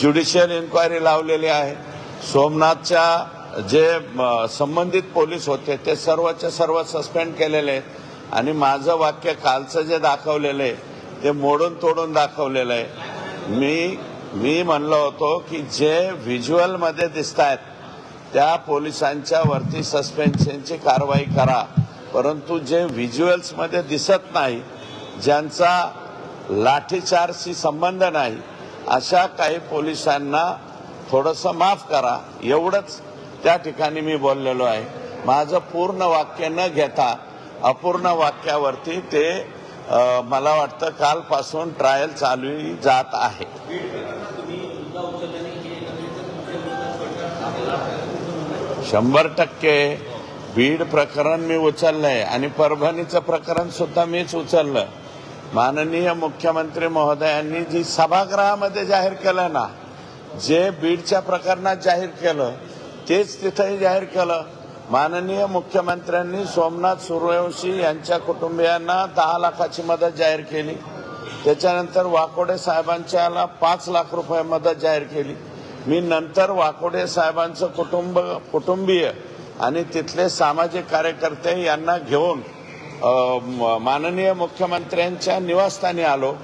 Judicial inquiry लावलेली आहे. सोमनाथच्या जे संबंधित पोलीस होते ते सर्वचे सर्व सस्पेंड केलेले आहेत. आणि माझं वाक्य कालचं जे दाखवलेलं आहे ते मोडून तोडून दाखवलेलं आहे. मी मी म्हणलो होतो की जे व्हिज्युअलमध्ये दिसत आहेत त्या पोलिसांच्या वरती सस्पेन्शनची कारवाई करा. परंतु जे व्हिज्युअल्समध्ये दिसत नाही ज्यांचा लाठीचार्जशी संबंध नाही अशा काही पोलिसांना थोडंसं माफ करा. एवढंच त्या ठिकाणी मी बोललेलो आहे. माझं पूर्ण वाक्य न घेता अपूर्ण वाक्यावरती ते मला वाटतं कालपासून ट्रायल चालू जात आहे. शंभर टक्के बीड प्रकरण मी उचललंय आणि परभणीचं प्रकरण सुद्धा मीच उचललं. माननीय मुख्यमंत्री महोदयांनी जी सभागृहामध्ये जाहीर केलं ना जे बीडच्या प्रकरणात जाहीर केलं तेच तिथंही जाहीर केलं. माननीय मुख्यमंत्र्यांनी सोमनाथ सूर्यवंशी यांच्या कुटुंबियांना दहा लाखाची मदत जाहीर केली. त्याच्यानंतर वाकोडे साहेबांच्याला पाच लाख रुपये मदत जाहीर केली. मी नंतर वाकोडे साहेबांचं कुटुंब कुटुंबीय आणि तिथले सामाजिक कार्यकर्ते यांना घेऊन माननीय मुख्यमंत्र्यांच्या निवासस्थानी आलो.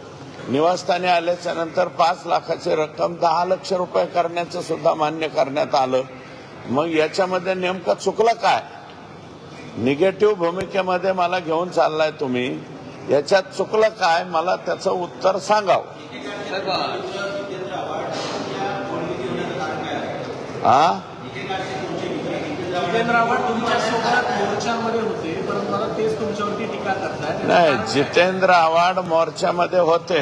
निवासस्थानी आल्याच्यानंतर पाच लाखाची रक्कम दहा लक्ष रुपये करण्याचं सुद्धा मान्य करण्यात आलं. मग याच्यामध्ये नेमकं चुकलं काय? निगेटिव्ह भूमिकेमध्ये मला घेऊन चाललाय तुम्ही. याच्यात चुकलं काय? मला त्याचं उत्तर सांगावं. हा जितेंद्र आव्हाड तुमच्यासोबत मोर्चामध्ये होते परंतु मला तेच तुमच्यावरती टीका करतायत. नाही जितेंद्र आव्हाड मोर्चामध्ये होते.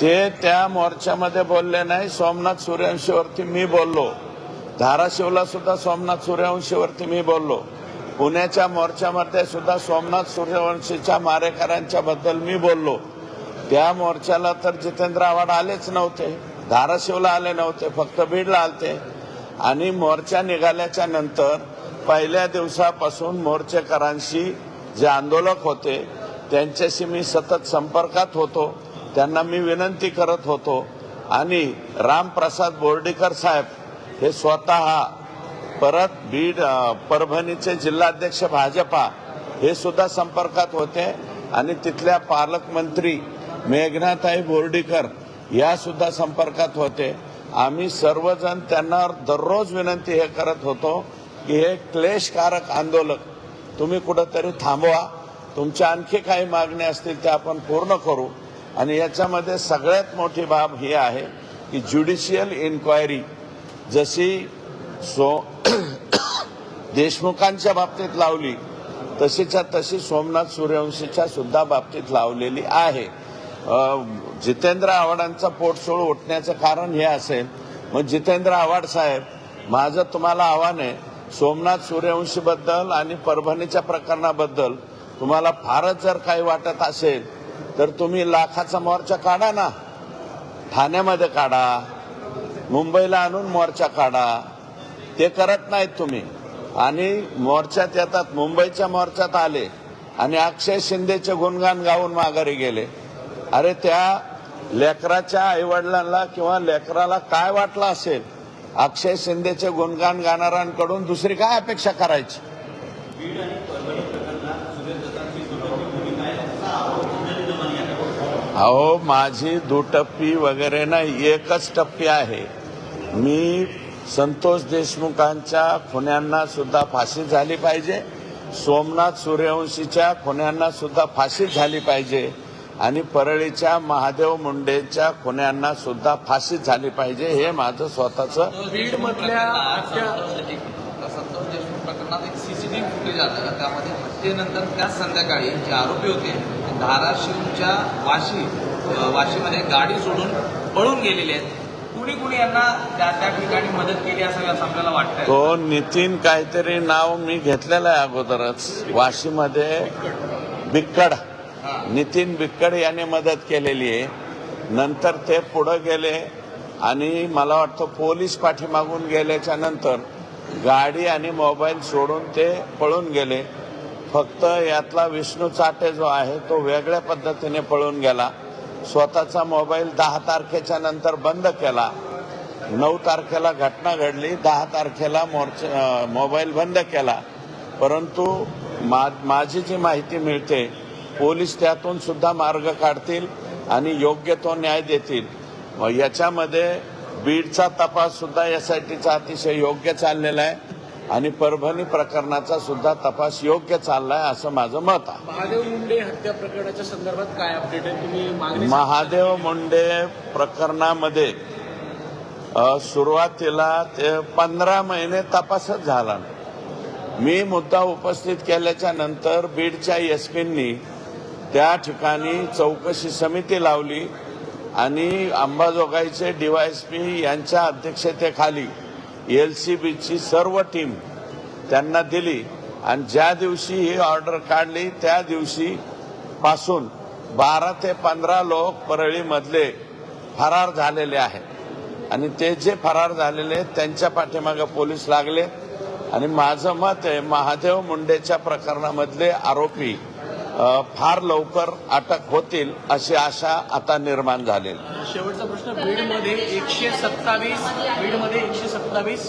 ते त्या मोर्चामध्ये बोलले नाही सोमनाथ सूर्यवंशीवरती मी बोललो. धाराशिवला सुद्धा सोमनाथ सूर्यवंशीवरती मी बोललो. पुण्याच्या मोर्चामध्ये सुद्धा सोमनाथ सूर्यवंशीच्या मारेकऱ्यांच्या बद्दल मी बोललो. त्या मोर्चाला तर जितेंद्र आव्हाड आलेच नव्हते. धाराशिवला आले नव्हते फक्त बीडला आलते. आणि मोर्चा निघाल्याच्या नंतर पहिल्या दिवसापासून मोर्चेकरांशी जे आंदोलक होते त्यांच्याशी मी सतत संपर्कात होतो. त्यांना मी विनंती करत होतो. आणि रामप्रसाद बोर्डीकर साहेब हे स्वतः परत बीड परभणीचे जिल्हाध्यक्ष भाजपा हे सुद्धा संपर्कात होते. आणि तिथल्या पालकमंत्री मेघनाताई बोर्डीकर या सुद्धा संपर्कात होते. आम्ही सर्वजण त्यांना दररोज विनंती हे करत होतो की हे क्लेशकारक आंदोलक तुम्ही कुठंतरी थांबवा. तुमच्या आणखी काही मागण्या असतील त्या आपण पूर्ण करू. आणि याच्यामध्ये सगळ्यात मोठी बाब ही आहे की ज्युडिशियल इन्क्वायरी जशी सो देशमुखांच्या बाबतीत लावली तशीच्या तशी सोमनाथ सूर्यवंशीच्या सुद्धा बाबतीत लावलेली आहे. जितेंद्र आव्हाडांचा पोटसोळ उठण्याचं कारण हे असेल. मग जितेंद्र आव्हाड साहेब माझं तुम्हाला आव्हान आहे सोमनाथ सूर्यवंशीबद्दल आणि परभणीच्या प्रकरणाबद्दल तुम्हाला फारच जर काही वाटत असेल तर तुम्ही लाखाचा मोर्चा काढा ना. ठाण्यामध्ये काढा मुंबईला आणून मोर्चा काढा. ते करत नाहीत तुम्ही. आणि मोर्चात येतात मुंबईच्या मोर्चात आले आणि अक्षय शिंदेचे गुणगान गाऊन माघारी गेले. अरे त्या लेकराच्या आईवडिलांना किंवा लेकराला काय वाटलं असेल? अक्षय शिंदेचे गुणगान गाणाऱ्यांकडून दुसरी काय अपेक्षा करायची? अहो माझी दुटप्पी वगैरे नाही एकच टप्पी आहे. मी संतोष देशमुखांच्या खुन्यांना सुद्धा फाशी झाली पाहिजे. सोमनाथ सूर्यवंशीच्या खुन्यांना सुद्धा फाशी झाली पाहिजे. आणि परळीच्या महादेव मुंडेच्या खुन्यांना सुद्धा फाशी झाली पाहिजे हे माझं स्वतःचं सीसीटीव्ही फुटेज आलं त्यामध्ये हत्येनंतर त्याच संध्याकाळी जे आरोपी होते धाराशिवच्या वाशी वाशीमध्ये गाडी सोडून पळून गेलेले आहेत. कुणी कुणी यांना त्या त्या ठिकाणी मदत केली असं आपल्याला वाटतंय? तो नितीन काहीतरी नाव मी घेतलेलं आहे अगोदरच. वाशीमध्ये बिक्कड नितीन बिक्कड याने मदत केलेली आहे. नंतर ते पुढे गेले आणि मला वाटतं पोलीस पाठीमागून गेल्याच्यानंतर गाडी आणि मोबाईल सोडून ते पळून गेले. फक्त यातला विष्णू चाटे जो आहे तो वेगळ्या पद्धतीने पळून गेला. स्वतःचा मोबाईल दहा तारखेच्या नंतर बंद केला. नऊ तारखेला घटना घडली. दहा तारखेला मोर्चा मोबाईल बंद केला. परंतु मा माझी जी माहिती मिळते पोलीस त्यातून सुद्धा मार्ग काढतील आणि योग्य तो न्याय देतील. याच्यामध्ये बीडचा तपास सुद्धा एसआयटीचा अतिशय योग्य चाललेला आहे आणि परभणी प्रकरणाचा सुद्धा तपास योग्य चाललाय असं माझं मत आहे. महादेव मुंडे हत्या प्रकरणाच्या संदर्भात काय अपडेट आहे? तुम्ही महादेव मुंडे प्रकरणामध्ये सुरुवातीला ते पंधरा महिने तपासच झाला. मी मुद्दा उपस्थित केल्याच्यानंतर बीडच्या एसपींनी त्या ठिकाणी चौकशी समिती लावली आणि अंबाजोगाईचे डीवायएसपी यांच्या अध्यक्षतेखाली एल सी बीची सर्व टीम त्यांना दिली आणि ज्या दिवशी ही ऑर्डर काढली त्या दिवशी पासून बारा ते पंधरा लोक परळीमधले फरार झालेले आहेत. आणि ते जे फरार झालेले त्यांच्या पाठीमागे पोलीस लागले. आणि माझं मत आहे महादेव मुंडेच्या प्रकरणामधले आरोपी फार लवकर अटक होतील अशी आशा आता निर्माण झालेली. शेवटचा प्रश्न बीडमध्ये एकशे सत्तावीस बीडमध्ये एकशे सत्तावीस